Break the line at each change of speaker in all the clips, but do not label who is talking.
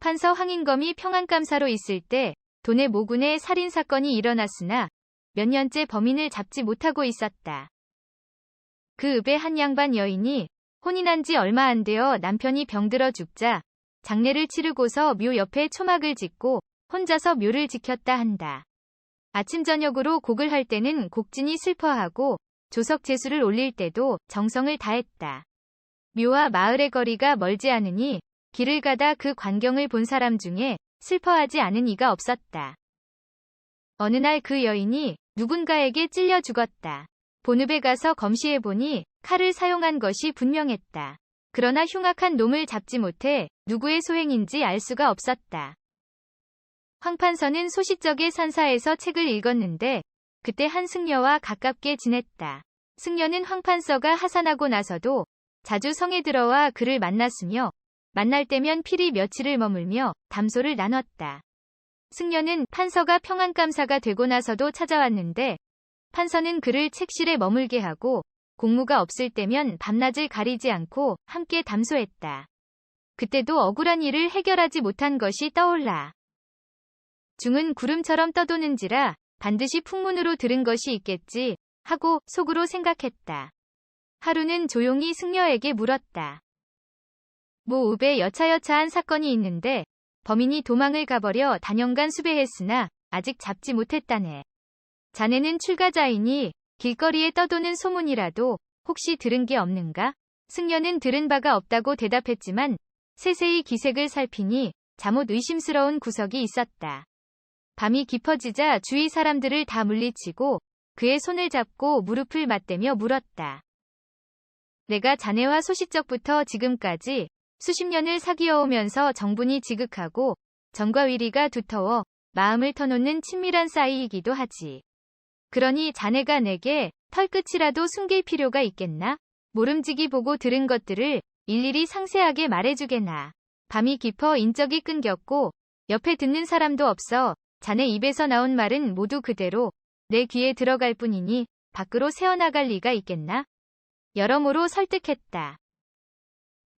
판서 황인검이 평안감사로 있을 때 돈의 모군의 살인사건이 일어났으나 몇 년째 범인을 잡지 못하고 있었다. 그 읍의 한 양반 여인이 혼인한 지 얼마 안 되어 남편이 병들어 죽자 장례를 치르고서 묘 옆에 초막을 짓고 혼자서 묘를 지켰다 한다. 아침 저녁으로 곡을 할 때는 곡진이 슬퍼하고 조석 제수를 올릴 때도 정성을 다했다. 묘와 마을의 거리가 멀지 않으니 길을 가다 그 광경을 본 사람 중에 슬퍼하지 않은 이가 없었다. 어느 날 그 여인이 누군가에게 찔려 죽었다. 본읍에 가서 검시해보니 칼을 사용한 것이 분명했다. 그러나 흉악한 놈을 잡지 못해 누구의 소행인지 알 수가 없었다. 황판서는 소시적의 산사에서 책을 읽었는데 그때 한 승려와 가깝게 지냈다. 승려는 황판서가 하산하고 나서도 자주 성에 들어와 그를 만났으며 만날 때면 필히 며칠을 머물며 담소를 나눴다. 승려는 판서가 평안감사가 되고 나서도 찾아왔는데 판서는 그를 책실에 머물게 하고 공무가 없을 때면 밤낮을 가리지 않고 함께 담소했다. 그때도 억울한 일을 해결하지 못한 것이 떠올라. 중은 구름처럼 떠도는지라 반드시 풍문으로 들은 것이 있겠지 하고 속으로 생각했다. 하루는 조용히 승려에게 물었다. 모 읍에 여차여차한 사건이 있는데 범인이 도망을 가버려 단연간 수배했으나 아직 잡지 못했다네. 자네는 출가자이니 길거리에 떠도는 소문이라도 혹시 들은 게 없는가? 승려는 들은 바가 없다고 대답했지만 세세히 기색을 살피니 잠옷 의심스러운 구석이 있었다. 밤이 깊어지자 주위 사람들을 다 물리치고 그의 손을 잡고 무릎을 맞대며 물었다. 내가 자네와 소시적부터 지금까지 수십 년을 사귀어오면서 정분이 지극하고 정과 위리가 두터워 마음을 터놓는 친밀한 사이이기도 하지. 그러니 자네가 내게 털끝이라도 숨길 필요가 있겠나? 모름지기 보고 들은 것들을 일일이 상세하게 말해주게나. 밤이 깊어 인적이 끊겼고 옆에 듣는 사람도 없어 자네 입에서 나온 말은 모두 그대로 내 귀에 들어갈 뿐이니 밖으로 새어나갈 리가 있겠나? 여러모로 설득했다.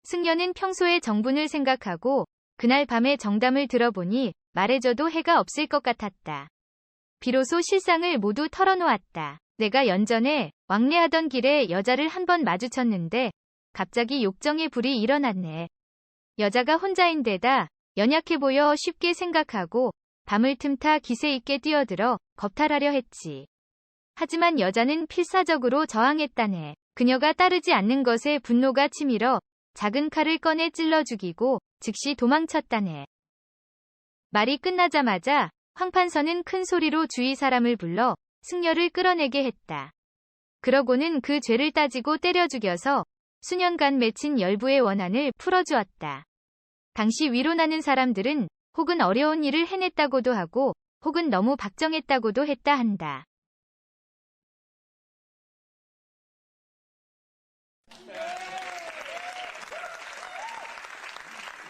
승려는 평소에 정분을 생각하고 그날 밤에 정담을 들어보니 말해줘도 해가 없을 것 같았다. 비로소 실상을 모두 털어놓았다. 내가 연전에 왕래하던 길에 여자를 한 번 마주쳤는데 갑자기 욕정의 불이 일어났네. 여자가 혼자인데다 연약해 보여 쉽게 생각하고 밤을 틈타 기세 있게 뛰어들어 겁탈하려 했지. 하지만 여자는 필사적으로 저항했다네. 그녀가 따르지 않는 것에 분노가 치밀어 작은 칼을 꺼내 찔러 죽이고 즉시 도망쳤다네. 말이 끝나자마자 황판서는 큰 소리로 주위 사람을 불러 승려를 끌어내게 했다. 그러고는 그 죄를 따지고 때려 죽여서 수년간 맺힌 열부의 원한을 풀어주었다. 당시 위로나는 사람들은 혹은 어려운 일을 해냈다고도 하고 혹은 너무 박정했다고도 했다 한다.